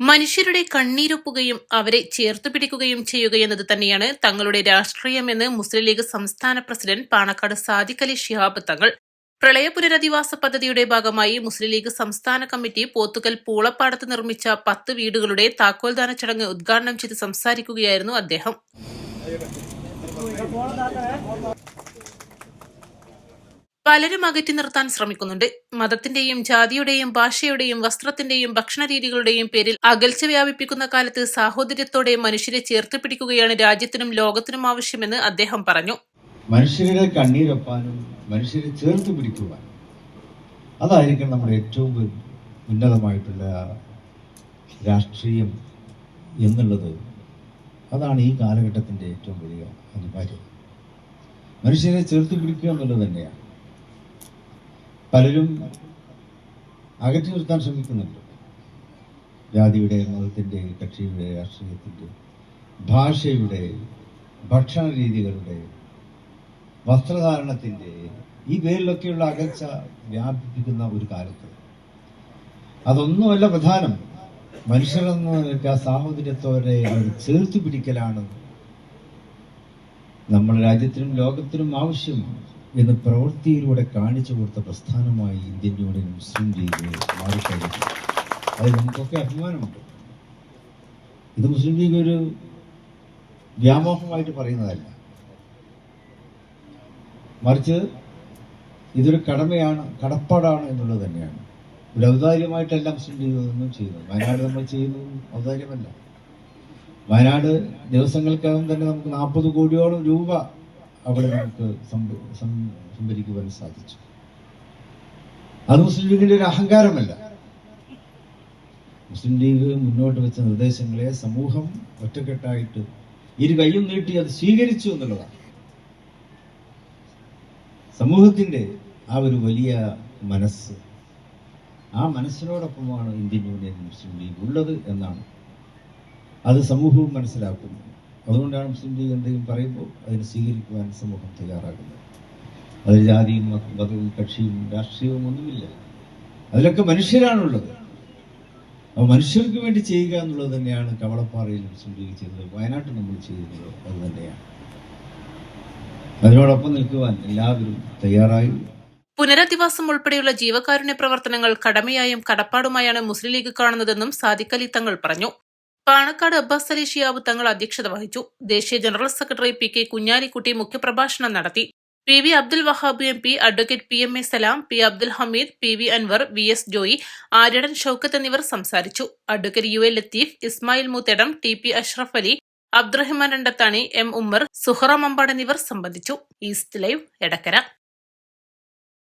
മനുഷ്യരുടെ കണ്ണീരൊപ്പുകയും അവരെ ചേർത്തു പിടിക്കുകയും ചെയ്യുകയെന്നത് തന്നെയാണ് തങ്ങളുടെ രാഷ്ട്രീയമെന്ന് മുസ്ലിം ലീഗ് സംസ്ഥാന പ്രസിഡന്റ് പാണക്കാട് സാദിഖ് അലി ഷിഹാബ് തങ്ങൾ. പ്രളയ പുനരധിവാസ പദ്ധതിയുടെ ഭാഗമായി മുസ്ലിം ലീഗ് സംസ്ഥാന കമ്മിറ്റി പോത്തുകൽ പൂളപ്പാടത്ത് നിർമ്മിച്ച പത്ത് വീടുകളുടെ താക്കോൽദാന ചടങ്ങ് ഉദ്ഘാടനം ചെയ്ത് സംസാരിക്കുകയായിരുന്നു അദ്ദേഹം. പലരും അകറ്റി നിർത്താൻ ശ്രമിക്കുന്നുണ്ട്. മതത്തിന്റെയും ജാതിയുടെയും ഭാഷയുടെയും വസ്ത്രത്തിന്റെയും ഭക്ഷണരീതികളുടെയും പേരിൽ അകൽച്ച വ്യാപിപ്പിക്കുന്ന കാലത്ത് സാഹോദര്യത്തോടെ മനുഷ്യരെ ചേർത്ത് പിടിക്കുകയാണ് രാജ്യത്തിനും ലോകത്തിനും ആവശ്യമെന്ന് അദ്ദേഹം പറഞ്ഞു. മനുഷ്യരുടെ കണ്ണീരൊപ്പാനും മനുഷ്യരെ ചേർത്ത് പിടിക്കുവാൻ അതായിരിക്കണം നമ്മുടെ ഏറ്റവും ഉന്നതമായിട്ടുള്ള രാഷ്ട്രീയം എന്നുള്ളത്. അതാണ് ഈ കാലഘട്ടത്തിന്റെ ഏറ്റവും വലിയ അനിവാര്യം. മനുഷ്യരെ ചേർത്ത് പിടിക്കുക എന്നുള്ളത് തന്നെയാണ്. പലരും അകറ്റി നിർത്താൻ ശ്രമിക്കുന്നുണ്ട്. ജാതിയുടെ മതത്തിന്റെ കക്ഷിയുടെ രാഷ്ട്രീയത്തിന്റെ ഭാഷയുടെ ഭക്ഷണ രീതികളുടെ വസ്ത്രധാരണത്തിന്റെ ഈ പേരിലൊക്കെയുള്ള അകൽച്ച വ്യാപിപ്പിക്കുന്ന ഒരു കാലത്ത്. അതൊന്നുമല്ല പ്രധാനം. മനുഷ്യരെന്ന നിലയ്ക്ക് സാഹോദര്യത്തോടെ അവർ ചേർത്ത് പിടിക്കലാണ്. നമ്മുടെ രാജ്യത്തിനും ലോകത്തിനും ആവശ്യം. എന്ന് പ്രവൃത്തിയിലൂടെ കാണിച്ചു കൊടുത്ത പ്രസ്ഥാനമായി ഇന്ത്യൻ യൂണിയൻ മുസ്ലിം ലീഗ് മാറിക്കഴിഞ്ഞു. അതിൽ നമുക്കൊക്കെ അഭിമാനമുണ്ട്. ഇത് മുസ്ലിം ലീഗ് ഒരു വ്യാമോഹമായിട്ട് പറയുന്നതല്ല. മറിച്ച് ഇതൊരു കടമയാണ് കടപ്പാടാണ് എന്നുള്ളത് തന്നെയാണ്. ഒരു ഔദാര്യമായിട്ടല്ല മുസ്ലിം ലീഗ് ഒന്നും ചെയ്യുന്നത്. വയനാട് നമ്മൾ ചെയ്യുന്നതും ഔദാര്യമല്ല. വയനാട് ദിവസങ്ങൾക്കകം തന്നെ നമുക്ക് നാൽപ്പത് കോടിയോളം രൂപ അവിടെ നമുക്ക് സംഭരിക്കുവാൻ സാധിച്ചു. അത് മുസ്ലിം ലീഗിന്റെ ഒരു അഹങ്കാരമല്ല. മുസ്ലിം ലീഗ് മുന്നോട്ട് വെച്ച നിർദ്ദേശങ്ങളെ സമൂഹം ഒറ്റക്കെട്ടായിട്ട് ഇരു കൈയും നീട്ടി അത് സ്വീകരിച്ചു എന്നുള്ളതാണ്. സമൂഹത്തിന്റെ ആ ഒരു വലിയ മനസ്സ് ആ മനസ്സിനോടൊപ്പമാണ് ഇന്ത്യൻ യൂണിയൻ മുസ്ലിം ലീഗ് ഉള്ളത് എന്നാണ് അത് സമൂഹവും മനസ്സിലാക്കുന്നു. അതുകൊണ്ടാണ് മുസ്ലിം ലീഗ് എന്തെങ്കിലും പറയുമ്പോൾ അതിന് സ്വീകരിക്കുവാൻ സമൂഹം തയ്യാറാകുന്നത്. അതിൽ ജാതിയും മത- മതവും കക്ഷിയും രാഷ്ട്രീയവും ഒന്നുമില്ല. അതിലൊക്കെ മനുഷ്യരാണുള്ളത്. അപ്പോൾ മനുഷ്യർക്ക് വേണ്ടി ചെയ്യുക എന്നുള്ളത് തന്നെയാണ് കവളപ്പാറയിൽ മുസ്ലിം ലീഗ് ചെയ്തത് വയനാട്ടിൽ നമ്മൾ ചെയ്യുന്നത് അത് തന്നെയാണ്. അതിനോടൊപ്പം നിൽക്കുവാൻ എല്ലാവരും തയ്യാറായി. പുനരധിവാസം ഉൾപ്പെടെയുള്ള ജീവകാരുണ്യ പ്രവർത്തനങ്ങൾ കടമയായും കടപ്പാടുമായാണ് മുസ്ലിം ലീഗ് കാണുന്നതെന്നും സാദിഖ് അലി തങ്ങൾ പറഞ്ഞു. പാണക്കാട് അബ്ബാസ് അലി ഷിയാബ് തങ്ങൾ അധ്യക്ഷത വഹിച്ചു. ദേശീയ general secretary P K Kunhalikutty മുഖ്യപ്രഭാഷണം നടത്തി. P V Abdul Wahab M P advocate P M A Salam P Abdul Hameed P V Anvar V S Joy Aryadan Shoukath എന്നിവർ സംസാരിച്ചു. Advocate U A Latheef Ismail Muthedam T P Ashraf Ali Abdurahiman Randathani M Ummer Suhara Mampad എന്നിവർ സംബന്ധിച്ചു. East live Edakkara.